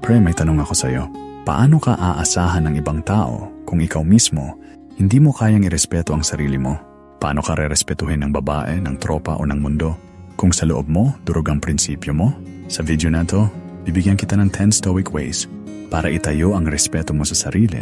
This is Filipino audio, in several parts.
Pre, may tanong ako sa'yo. Paano ka aasahan ng ibang tao kung ikaw mismo hindi mo kayang irespeto ang sarili mo? Paano ka rerespetuhin ng babae, ng tropa o ng mundo? Kung sa loob mo, durog ang prinsipyo mo? Sa video na to, bibigyan kita ng 10 stoic ways para itayo ang respeto mo sa sarili,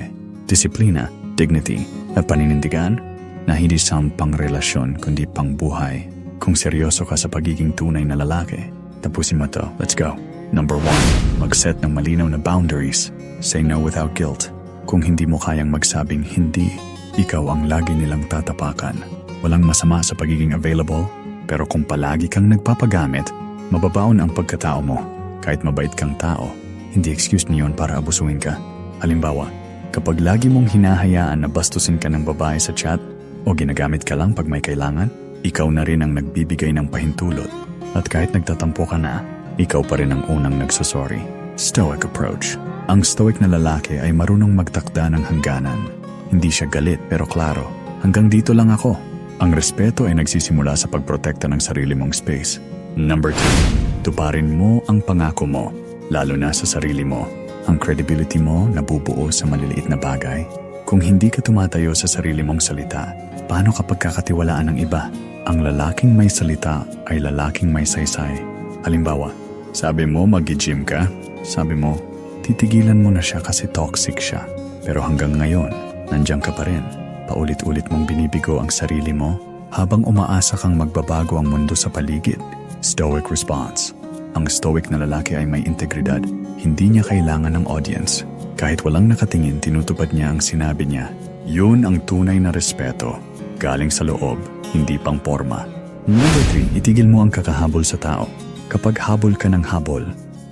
disiplina, dignity, at paninindigan na hindi sampang relasyon kundi pang buhay. Kung seryoso ka sa pagiging tunay na lalaki, tapusin mo to. Let's go. Number one, mag-set ng malinaw na boundaries. Say no without guilt. Kung hindi mo kayang magsabing hindi, ikaw ang lagi nilang tatapakan. Walang masama sa pagiging available, pero kung palagi kang nagpapagamit, mababaon ang pagkatao mo. Kahit mabait kang tao, hindi excuse niyon para abusuhin ka. Halimbawa, kapag lagi mong hinahayaan na bastusin ka ng babae sa chat o ginagamit ka lang pag may kailangan, ikaw na rin ang nagbibigay ng pahintulot. At kahit nagtatampo ka na, ikaw pa rin ang unang nagsasorry. Stoic approach. Ang stoic na lalaki ay marunong magtakda ng hangganan. Hindi siya galit pero klaro. Hanggang dito lang ako. Ang respeto ay nagsisimula sa pagprotekta ng sarili mong space. Number 2. Tuparin mo ang pangako mo, lalo na sa sarili mo. Ang credibility mo nabubuo sa maliliit na bagay. Kung hindi ka tumatayo sa sarili mong salita, paano ka pagkakatiwalaan ng iba? Ang lalaking may salita ay lalaking may saysay. Halimbawa, sabi mo mag-gym ka, sabi mo, titigilan mo na siya kasi toxic siya. Pero hanggang ngayon, nandiyan ka pa rin. Paulit-ulit mong binibigo ang sarili mo habang umaasa kang magbabago ang mundo sa paligid. Stoic response. Ang stoic na lalaki ay may integridad. Hindi niya kailangan ng audience. Kahit walang nakatingin, tinutupad niya ang sinabi niya. Yun ang tunay na respeto. Galing sa loob, hindi pang forma. Number 3, itigil mo ang kakahabol sa tao. Kapag habol ka ng habol,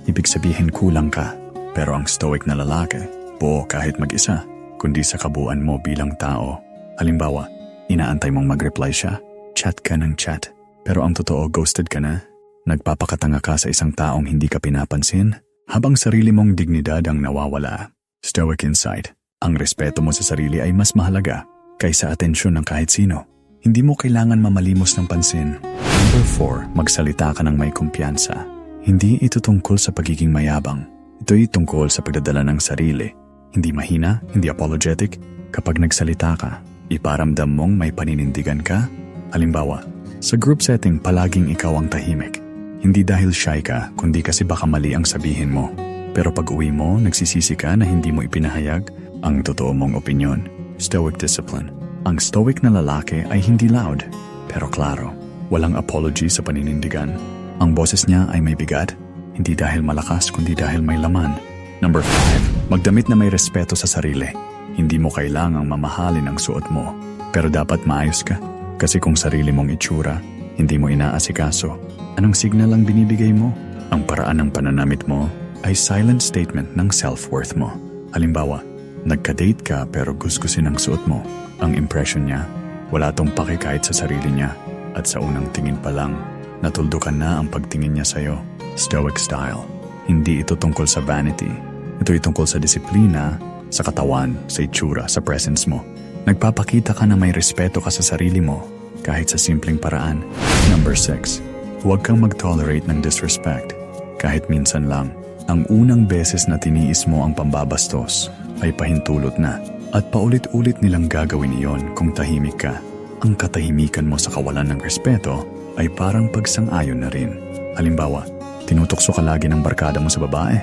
ibig sabihin kulang ka. Pero ang stoic na lalaki, buo kahit mag-isa, kundi sa kabuuan mo bilang tao. Halimbawa, inaantay mong mag-reply siya, chat ka ng chat, pero ang totoo ghosted ka na. Nagpapakatanga ka sa isang taong hindi ka pinapansin, habang sarili mong dignidad ang nawawala. Stoic insight, ang respeto mo sa sarili ay mas mahalaga kaysa atensyon ng kahit sino. Hindi mo kailangan mamalimos ng pansin. Number 4, magsalita ka ng may kumpiyansa. Hindi ito tungkol sa pagiging mayabang. Ito'y tungkol sa pagdadala ng sarili. Hindi mahina, hindi apologetic. Kapag nagsalita ka, iparamdam mong may paninindigan ka. Halimbawa, sa group setting palaging ikaw ang tahimik. Hindi dahil shy ka, kundi kasi baka mali ang sabihin mo. Pero pag uwi mo, nagsisisi ka na hindi mo ipinahayag ang totoo mong opinyon. Stoic discipline. Ang stoic na lalaki ay hindi loud, pero klaro. Walang apology sa paninindigan. Ang boses niya ay may bigat, hindi dahil malakas kundi dahil may laman. Number 5. Magdamit na may respeto sa sarili. Hindi mo kailangang mamahalin ang suot mo, pero dapat maayos ka. Kasi kung sarili mong itsura, hindi mo inaasikaso, anong signal ang binibigay mo? Ang paraan ng pananamit mo ay silent statement ng self-worth mo. Halimbawa, nagka-date ka pero gusgusin ang suot mo. Ang impression niya, wala tong pake kahit sa sarili niya. At sa unang tingin pa lang, natuldukan na ang pagtingin niya sa'yo. Stoic style. Hindi ito tungkol sa vanity. Ito'y tungkol sa disiplina, sa katawan, sa itsura, sa presence mo. Nagpapakita ka na may respeto ka sa sarili mo kahit sa simpleng paraan. Number 6. Huwag kang mag-tolerate ng disrespect. Kahit minsan lang, ang unang beses na tiniis mo ang pambabastos ay pahintulot na at paulit-ulit nilang gagawin iyon kung tahimik ka. Ang katahimikan mo sa kawalan ng respeto ay parang pagsang-ayon na rin. Halimbawa, tinutokso ka lagi ng barkada mo sa babae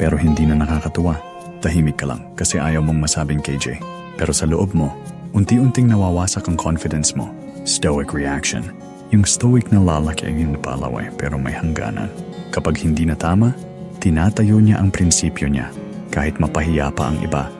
pero hindi na nakakatuwa. Tahimik ka lang kasi ayaw mong masabing KJ. Pero sa loob mo, unti-unting nawawasak ang confidence mo. Stoic reaction. Yung stoic na lalaki ay napalaway pero may hangganan. Kapag hindi na tama, tinatayo niya ang prinsipyo niya kahit mapahiya pa ang iba.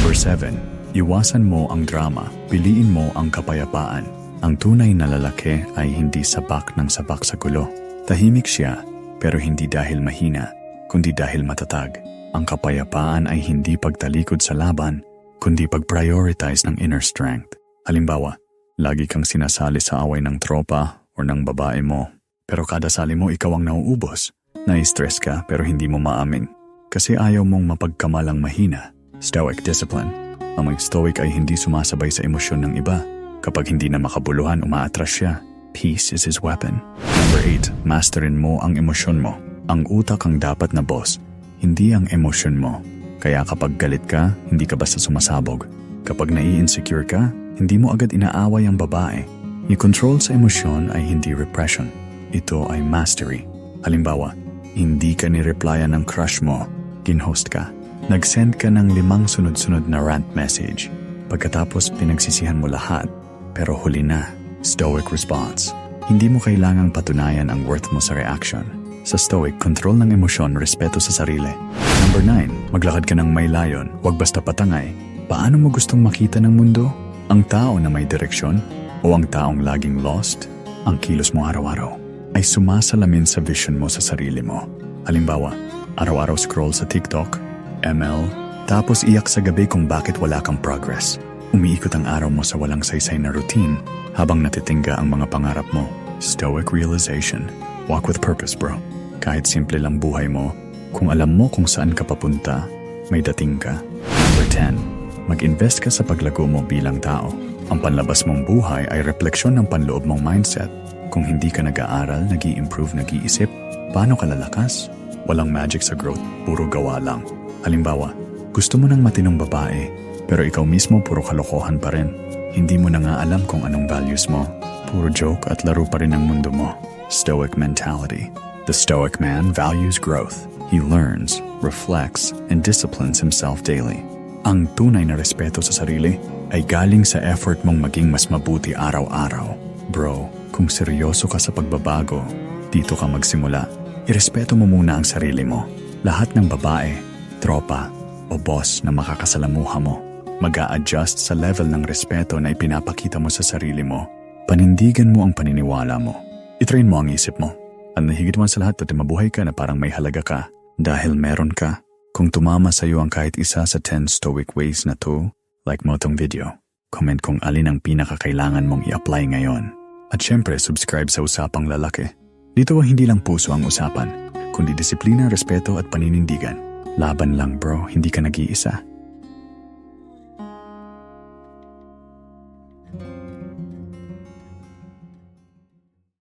Number 7. Iwasan mo ang drama, piliin mo ang kapayapaan. Ang tunay na lalaki ay hindi sabak ng sabak sa gulo. Tahimik siya, pero hindi dahil mahina, kundi dahil matatag. Ang kapayapaan ay hindi pagtalikod sa laban, kundi pag-prioritize ng inner strength. Halimbawa, lagi kang sinasali sa away ng tropa o ng babae mo, pero kada sali mo ikaw ang nauubos. Na-stress ka pero hindi mo maamin kasi ayaw mong mapagkamalang mahina. Stoic discipline. Ang mga stoic ay hindi sumasabay sa emosyon ng iba. Kapag hindi na makabuluhan, umaatras siya. Peace is his weapon. Number 8. Masterin mo ang emosyon mo. Ang utak ang dapat na boss, hindi ang emosyon mo. Kaya kapag galit ka, hindi ka basta sumasabog. Kapag nai-insecure ka, hindi mo agad inaaway ang babae. I-control sa emosyon ay hindi repression. Ito ay mastery. Halimbawa, hindi ka ni-replyan ng crush mo, ginhost ka. Nag-send ka ng limang sunod-sunod na rant message. Pagkatapos pinagsisihan mo lahat, pero huli na, stoic response. Hindi mo kailangang patunayan ang worth mo sa reaction. Sa stoic, control ng emosyon, respeto sa sarili. Number 9, maglakad ka ng may layon, huwag basta patangay. Paano mo gustong makita ng mundo? Ang tao na may direksyon o ang taong laging lost? Ang kilos mo araw-araw ay sumasalamin sa vision mo sa sarili mo. Halimbawa, araw-araw scroll sa TikTok, ML, tapos iyak sa gabi kung bakit wala kang progress. Umiikot ang araw mo sa walang saysay na routine habang natitingga ang mga pangarap mo. Stoic realization. Walk with purpose, bro. Kahit simple lang buhay mo, kung alam mo kung saan ka papunta, may dating ka. Number 10. Mag-invest ka sa paglago mo bilang tao. Ang panlabas mong buhay ay refleksyon ng panloob mong mindset. Kung hindi ka nag-aaral, nag improve nag-iisip, paano ka lalakas? Walang magic sa growth, puro gawa lang. Halimbawa, gusto mo ng matinong babae, pero ikaw mismo puro kalokohan pa rin. Hindi mo na nga alam kung anong values mo. Puro joke at laro pa rin ang mundo mo. Stoic mentality. The Stoic man values growth. He learns, reflects, and disciplines himself daily. Ang tunay na respeto sa sarili ay galing sa effort mong maging mas mabuti araw-araw. Bro, kung seryoso ka sa pagbabago, dito ka magsimula. Irespeto mo muna ang sarili mo. Lahat ng babae, tropa, o boss na makakasalamuha mo, mag adjust sa level ng respeto na ipinapakita mo sa sarili mo. Panindigan mo ang paniniwala mo. Itrain mo ang isip mo. At nahigit man sa lahat pati mabuhay ka na parang may halaga ka. Dahil meron ka. Kung tumama sa iyo ang kahit isa sa 10 stoic ways na to, like mo tong video. Comment kung alin ang pinakakailangan mong i-apply ngayon. At syempre, subscribe sa Usapang Lalaki. Dito hindi lang puso ang usapan, kundi disiplina, respeto at paninindigan. Laban lang bro, hindi ka nag-iisa.